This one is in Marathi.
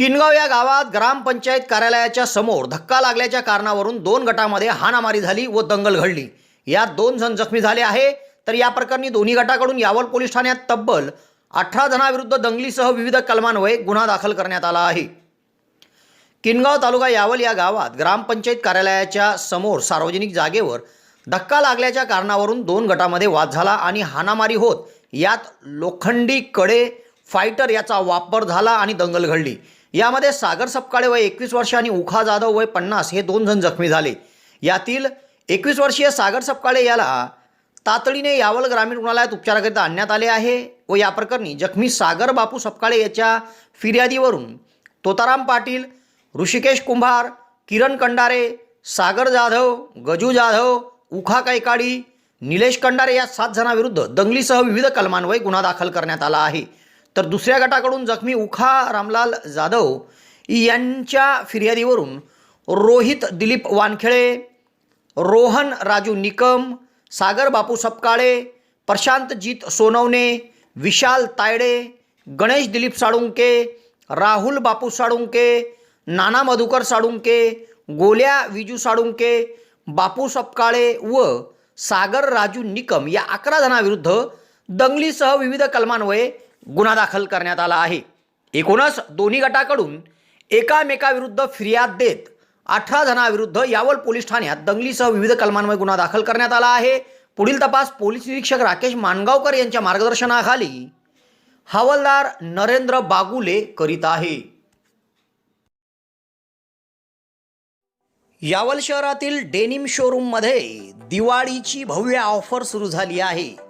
किनगाव या गावात ग्रामपंचायत कार्यालयाच्या समोर धक्का लागल्याच्या कारणावरून दोन गटामध्ये हाणामारी झाली व दंगल घडली. यात दोन जण जखमी झाले आहे. तर या प्रकरणी दोन्ही गटाकडून यावल पोलीस ठाण्यात तब्बल अठरा जणांविरुद्ध दंगलीसह विविध कलमान्वये गुन्हा दाखल करण्यात आला आहे. किनगाव तालुका यावल या गावात ग्रामपंचायत कार्यालयाच्या समोर सार्वजनिक जागेवर धक्का लागल्याच्या कारणावरून दोन गटामध्ये वाद झाला आणि हाणामारी होत. यात लोखंडी कडे फायटर याचा वापर झाला आणि दंगल घडली. यामध्ये सागर सपकाळे वय एकवीस वर्ष आणि उखा जाधव वय पन्नास हे दोन जण जखमी झाले. यातील एकवीस वर्षीय सागर सपकाळे याला तातडीने यावल ग्रामीण रुग्णालयात उपचाराकरिता आणण्यात आले आहे व या प्रकरणी जखमी सागर बापू सपकाळे याच्या फिर्यादीवरून तोताराम पाटील ऋषिकेश कुंभार किरण कंडारे सागर जाधव गजू जाधव उखा कैकाडी निलेश कंडारे या सात जणांविरुद्ध दंगलीसह विविध कलमान्वये गुन्हा दाखल करण्यात आला आहे. तर दुसऱ्या गटाकडून जखमी उखा रामलाल जाधव यांच्या फिर्यादीवरून रोहित दिलीप वानखेळे रोहन राजू निकम सागर बापू सपकाळे प्रशांतजीत सोनवणे विशाल तायडे गणेश दिलीप साळुंके राहुल बापू साळुंके नाना मधुकर साळुंके गोल्या विजू साळुंके बापू सपकाळे व सागर राजू निकम या अकरा जणांविरुद्ध दंगलीसह विविध कलमान्वये गुन्हा दाखल करण्यात आला आहे. एकूणच दोन्ही गटाकडून एकामेकाविरुद्ध फिर्याद देत अठरा जणांविरुद्ध यावल पोलीस ठाण्यात दंगलीसह विविध कलमांमध्ये गुन्हा दाखल करण्यात आला आहे. पुढील तपास पोलीस निरीक्षक राकेश मानगावकर यांच्या मार्गदर्शनाखाली हवालदार नरेंद्र बागुले करीत आहे. यावल शहरातील डेनिम शोरूममध्ये दिवाळीची भव्य ऑफर सुरू झाली आहे.